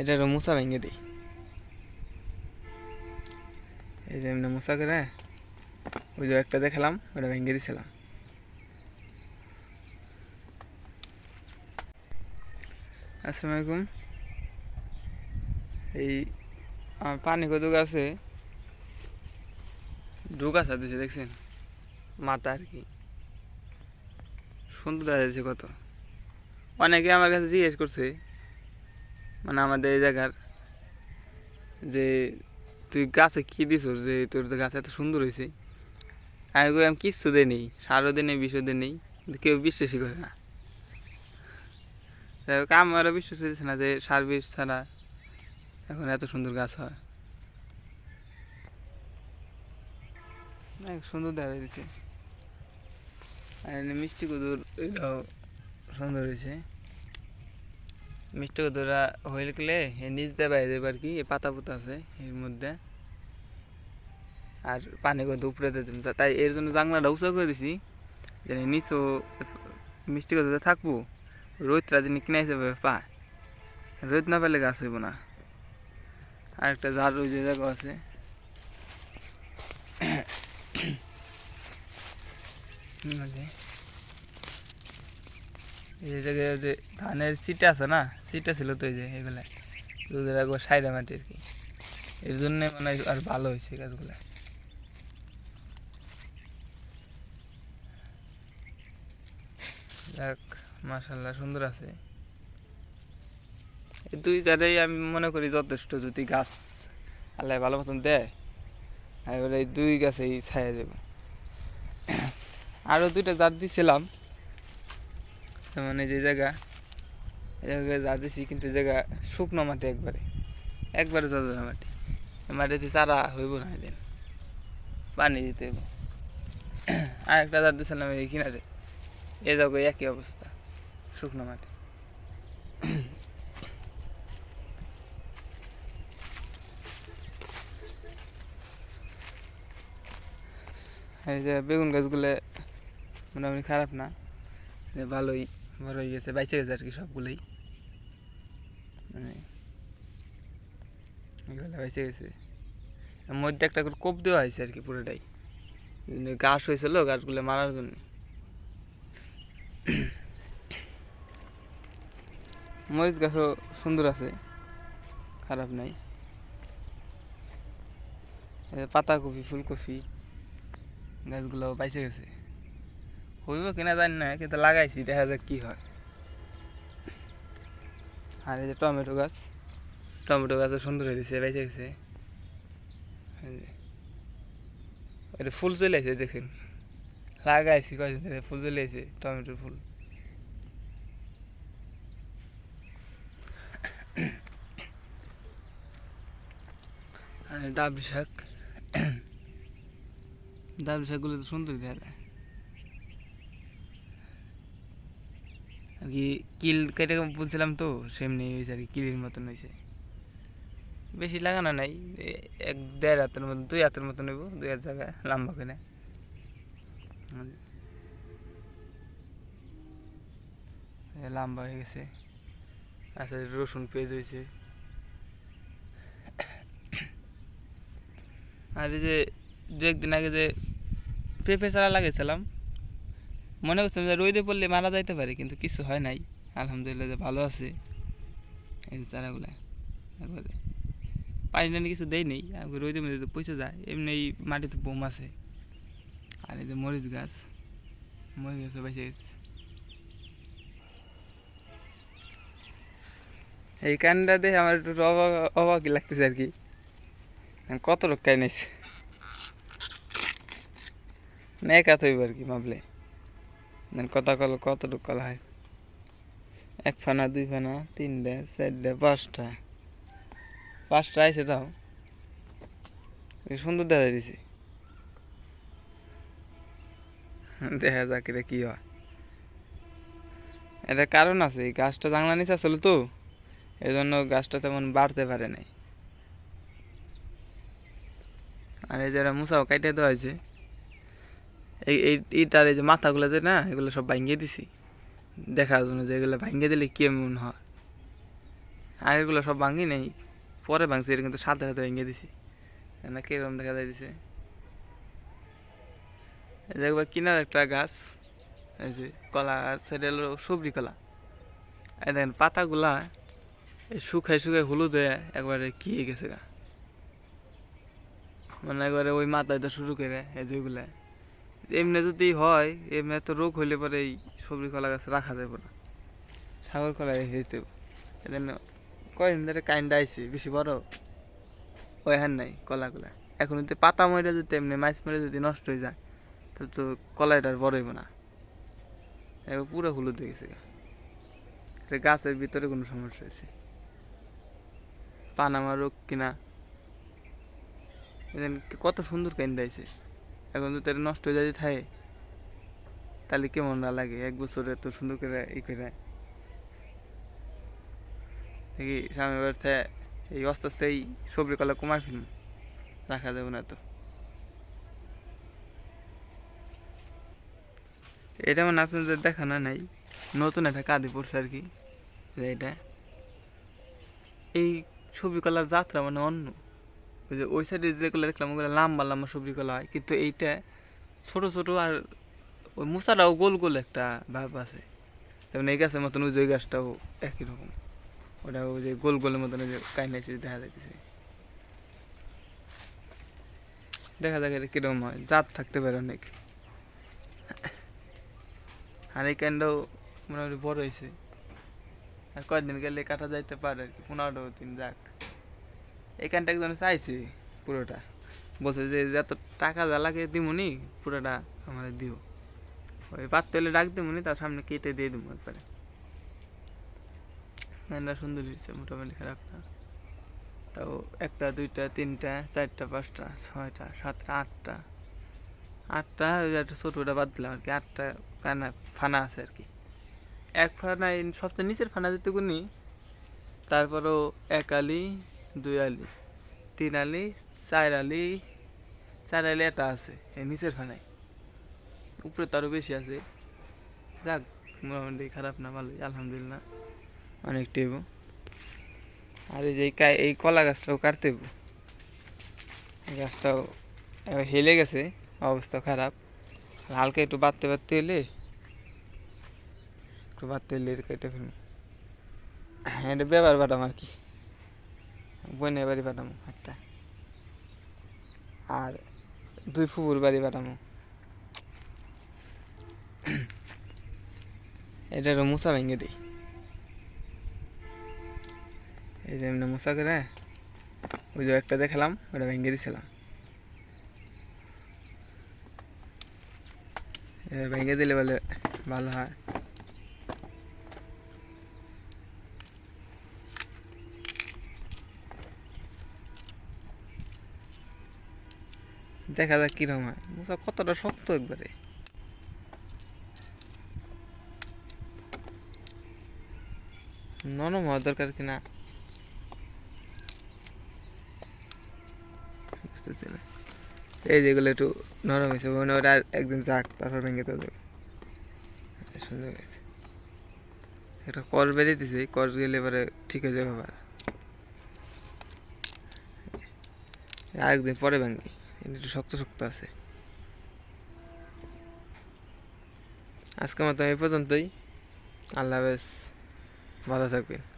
এটার মুসা ভেঙে দিই। এই যে এমনি মুসা করে, ওই যে একটা দেখালাম ওটা ভেঙে দিছিলাম। আসসালামু আলাইকুম। এই পানি কত আছে ঢুকা দিছে, দেখছেন? মাথা আর কি। সুন্দর দেখা যাচ্ছে কত। অনেকে আমার কাছে জিজ্ঞেস করছে মানে আমাদের এই জায়গার যে তুই গাছে কি দিস যে তোর গাছ এত সুন্দর হয়েছে আমি আমি কিচ্ছু দিয়ে নেই সারও দিয়ে নেই বিষও দিয়ে নেই কেউ বিশ্বাসই করে না। যাই হোক আমারও বিশ্বাস হয়েছে না যে সার বিষ ছাড়া এখন এত সুন্দর গাছ হয়। সুন্দর দেখা যাচ্ছে আর মিষ্টি কুদুর এটাও সুন্দর হয়েছে মিষ্টি কুদুরা হইলে গেলে নিচ দিয়ে বাইরে যাবে আর কি এই পাতা পুতা আছে এর মধ্যে। আর পানি কত উপরে দিয়ে। তাই এর জন্য জাংলাটা উঁচা করে দিছি, যেন নিচও মিষ্টি কুদুরে থাকব। রোদটা যিনি কিনে হিসেবে পায় রোদ না পেলে গাছ হইব না। আর একটা জার ওই জায়গা আছে। মাঝে এই জায়গায় যে ধানের সিটা আছে না সিটা ছিল তো এই যে, এগুলা। দুধের একবার সাইডা মাটি আর কি। এর জন্য মানে আর ভালো হয়েছে গাছগুলা। যাক মাশাল্লাহ সুন্দর আছে। এই দুই জারেই আমি মনে করি যথেষ্ট যদি গাছ আল্লাহ ভালো মতন দেয় এবার এই দুই গাছেই ছায়া দেব। আরও দুইটা জাত জার দিছিলাম মানে যে জায়গা, এই জায়গায় যা দিছি কিন্তু জায়গা শুকনো মাটি একবারে একবারে জলজলা মাটি। মাটিতে চারা হইব না এদিন, পানি দিতে হইব। আর একটা জার দিছিলাম এই কিনারে এই জায়গায় একই অবস্থা, শুকনো মাটি। এই যে বেগুন গাছগুলো মোটামুটি খারাপ না, যে ভালোই। বড় হয়ে গেছে বাইসে গেছে আর কি সবগুলোই। মানে বাইসে গেছে। মধ্যে একটা করে কোপ দেওয়া হয়েছে আর কি পুরোটাই। মানে গাছ হয়েছিল গাছগুলো মারার জন্য। মরিচ গাছও সুন্দর আছে, খারাপ নাই। পাতাকপি, ফুলকপি গাছগুলো বাইসে গেছে। হইব কিনা জানি না কিন্তু লাগাইছি দেখা যাক কি হয়। আর এই যে টমেটো গাছ। টমেটো গাছও সুন্দর হয়ে গেছে বেঁচে গেছে। ওইটা ফুল চলে আসে দেখেন। লাগাইছি কয়েকদিন ধরে ফুল চলে আসে টমেটোর ফুল। আর ডাবরি শাক। ডাবরি শাকগুলো তো সুন্দর দেখা যায়। আর কি কিল কেটে বলছিলাম তো, সেমনি হয়েছে আর কি, কিলের মতন হয়েছে বেশি লাগানো নাই এক দেড় হাতের মতন দুই হাতের মতন নেব দুই হাত জায়গায় লম্বা করে লম্বা হয়ে গেছে। আচ্ছা রসুন পেঁয়াজ হয়েছে আর এই যে দু একদিন আগে যে পেঁপে চারা লাগিয়েছিলাম মনে করছিলাম যে রোদে পড়লে মারা যাইতে পারে, কিন্তু কিছু হয় নাই। আলহামদুলিল্লাহ যে ভালো আছে। এই চারাগুলা একবারে পানি টানি কিছু দেয় নেই, আর রোদে মধ্যে তো পয়সা যায়, এমনি মাটিতে বোম আছে। আর এই যে মরিচ গাছ, মরিচ গাছে বেঁচে গেছে। এই কানটা দেখে আমার একটু অবাক লাগতেছে আর কি। কত লোক কাই নিয়েছে নেকাত হইব আর কি, ভাবলে। কথা কল কতটুকু কলা হয়? এক ফানা, দুই ফানা, তিনটে, চারটে, পাঁচটা। পাঁচটা আইসে তাও। সুন্দর দেখা দিছে। দেখা যাক এটা কি হয়। এটা কারণ আছে গাছটা জাংলা নিচে আসলে তো এই জন্য গাছটা তেমন বাড়তে পারে নাই। আর এই যারা মুসাও কাইটে দেওয়া হয়েছে। এই এই ইটার এই যে মাথাগুলো যে না, এগুলো সব ভাঙিয়ে দিছি। দেখার জন্য যে এগুলো ভাঙিয়ে দিলে কেমন হয়। আগেরগুলো সব ভাঙি নেই। পরে ভাঙছি, এটা কিন্তু সাথে সাথে ভেঙে দিছি। না, কীরকম দেখা যাইতেছে? এই যে একবার কিনার একটা গাছ, এই যে কলা গাছ, সেটা হলো সবজি কলা। এই দেখেন, পাতাগুলা এই শুকায় শুকায় হলুদ হয়ে একবারে কি গেছে গা। মানে একবারে ওই মাথায় তো শুরু করে, এই যেগুলা এমনি যদি হয়, এমনি তো রোগ হইলে পরে এই সবজি কলা গাছ রাখা যাবে না। সাগর কলা রেখে দিতে কয়দিন ধরে কাইন্ডা আইছে, বেশি বড় ওই হার নাই কলাগুলা। এখন যদি পাতা মরে যদি এমনি মাছ মরে যদি নষ্ট হয়ে যায়, তাহলে তো কলাইটা আর বড় হইব না। এবার পুরো হলুদ হয়ে গেছে গাছের ভিতরে কোনো সমস্যা হয়েছে পানামা রোগ কিনা। কত সুন্দর কাইন্ডা আইছে। এখন যদি এটা নষ্ট হয়ে যায় থাকে, তাহলে কেমন না লাগে? এক বছরে এত সুন্দর করে ই করে। দেখি সামনের বাড়িতে এই আস্তে আস্তে এই সবজি কলা কমাই ফেলুন রাখা যাবে না তো। এটা মানে আপনাদের দেখানো নাই। নতুন একটা কাঁদি পড়ছে আর কি এটা। এই সবজি কলার যাত্রা মানে অন্য। ওই যে ওই সাইডে যেগুলো দেখলাম, ওগুলো লম্বা লম্বা সবজি কলা হয়। কিন্তু এইটা ছোট ছোট আর ওই মুসাটাও গোল গোল একটা ভাব আছে। তেমন এই গাছের মতন ওই যে গাছটাও একই রকম। ওটা ওই যে গোল, গোলের মতন ওই যে কাইনাইছে দেখা যাইতেছে। দেখা যাক এটা কীরকম হয়। জাত থাকতে পারে অনেক। আর এই কাণ্ডও মোটামুটি বড় হয়েছে আর কয়েকদিন গেলে কাটা যাইতে পারে আর কি, পনেরো দিন যাক। এই কানটা একজন চাইছে পুরোটা। বলছে যে যত টাকা যা লাগে দিমুনি, পুরোটা আমার দিও। ওই পাততে হলে ডাক দিমুনি, তার সামনে কেটে দিয়ে দিব একবারে। গানটা সুন্দর হয়েছে, মোটামুটি খারাপ না। তাও একটা, দুইটা, তিনটা, চারটা, পাঁচটা, ছয়টা, সাতটা, আটটা। আটটা ওই একটা ছোটোটা বাদ দিলাম আর কি, আটটা কানা ফানা আছে আর কি। এক ফানা সবচেয়ে নিচের ফানা যেটুকুনি, তারপরও এক আলি দুই আলি, তিন আলি, চার আলি চার আলি একটা আছে এই নিচের ফানায়। উপরে তারও বেশি আছে। যাক, মোটামুটি খারাপ না, ভালোই, আলহামদুলিল্লাহ। অনেক টেব। আর এই যে এই কলা গাছটাও কাটতে গাছটাও হেলে গেছে, অবস্থা খারাপ। হালকা একটু বাড়তে বাড়তে এলে একটু বাড়তে এটা কেটে ফেলব। হ্যাঁ এটা ব্যবহার বাটাম আর কি। বোনের বাড়ি পাঠামো, একটা। আর দুই ফুপুর বাড়ি পাঠামো। এটা মুসা ভেঙে দিই। এই যে এমনি মুসা করে, ওই যে একটা দেখালাম ওটা ভেঙে দিয়েছিলাম ভেঙে দিলে বলে ভালো হয়। দেখা যাক কীরকম হয়। কতটা শক্ত একবারে। নরম হওয়া দরকার কিনা না? এই যেগুলো একটু নরম হয়েছে, মনে হয় ওটা একদিন যাক, তারপর ভেঙে তো দেবে সুন্দর হয়েছে। একটা কস বেরিয়ে দিছে কস গেলে এবারে ঠিক হয়ে যাবে আবার। আরেকদিন পরে ভাঙি। একটু শক্ত শক্ত আছে। আজকের মতো এই পর্যন্তই। আল্লাহ হাফেজ। ভালো থাকবেন।